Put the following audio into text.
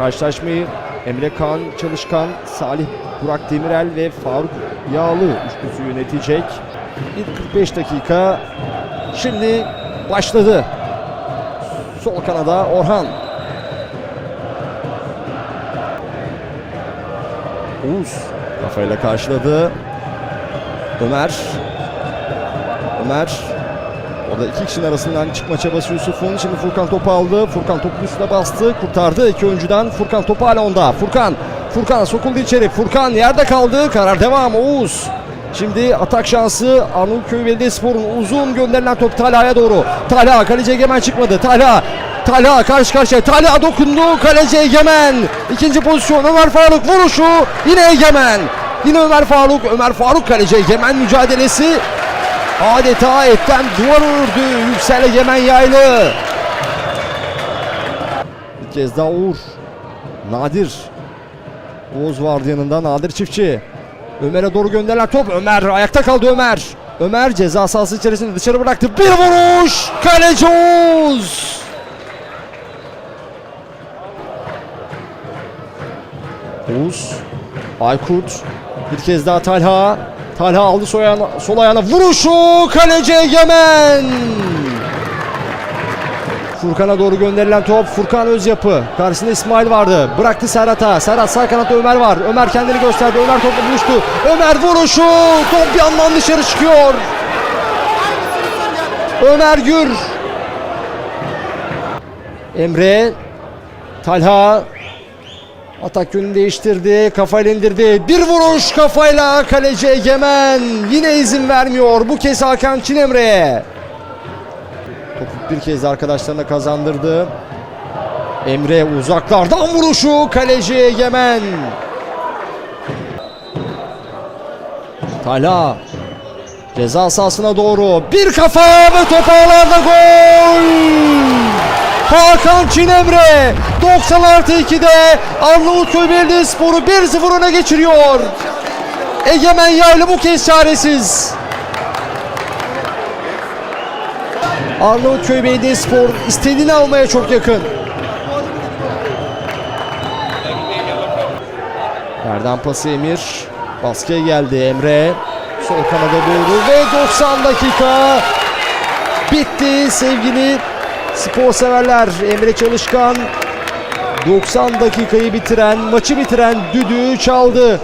karşılaşmayı Emre Kan Çalışkan, Salih Burak Demirel ve Faruk Yağlı üçlüsü yönetecek. İlk 45 dakika şimdi başladı. Sol kanada Orhan. Oğuz kafayla karşıladı. Ömer. Ömer. Orada iki kişinin arasından çıkma çabası Yusuf'un. Şimdi Furkan topu aldı. Furkan topu üstüne bastı. Kurtardı iki oyuncudan. Furkan topu hala onda. Furkan. Furkan sokuldu içeri. Furkan yerde kaldı. Karar devam. Oğuz. Şimdi atak şansı Arnavutköy Belediyespor'un uzun gönderilen top Talha'ya doğru. Talha kaleci Egemen çıkmadı. Talha Talha karşı karşıya. Talha dokundu. Kaleci Egemen. İkinci pozisyon Ömer Faruk vuruşu. Yine Egemen. Yine Ömer Faruk. Ömer Faruk kaleci Egemen mücadelesi. Adeta etten duvar ördü. Yüksel Egemen yaylı. Bir kez daha Uğur. Nadir. Oğuz vardı yanında. Nadir Çiftçi. Ömer'e doğru gönderilen top. Ömer ayakta kaldı Ömer. Ömer ceza sahası içerisinde dışarı bıraktı. Bir vuruş. Kaleci Oğuz. Oğuz. Aykut. Bir kez daha Talha. Talha aldı sol ayağına, sol ayağına vuruşu. Kaleci Egemen. Furkan'a doğru gönderilen top. Furkan Özyapı. Karşısında İsmail vardı. Bıraktı Serhat'a. Serhat sağ kanatta Ömer var. Ömer kendini gösterdi. Ömer topla buluştu. Ömer vuruşu. Top yandan dışarı çıkıyor. Ömer Gür. Emre. Talha. Atak değiştirdi. Kafayla indirdi. Bir vuruş kafayla kaleci Egemen. Yine izin vermiyor. Bu kez Hakan Çinemre'ye. Topu bir kez arkadaşlarına kazandırdı. Emre uzaklardan vuruşu kaleci Egemen. Tala ceza sahasına doğru bir kafa ve top ağlarda gol. Hakan Çinemre 90 artı 2'de Arnavutköy Belediyespor'u 1-0 öne geçiriyor. Egemen Yaylı bu kez çaresiz. Arnavutköy Belediyespor istediğini almaya çok yakın. Yerden pası Emir. Baskıya geldi Emre. Sol kanada doğru ve 90 dakika bitti sevgili spor severler. Emre Çalışkan 90 dakikayı bitiren, maçı bitiren düdüğü çaldı.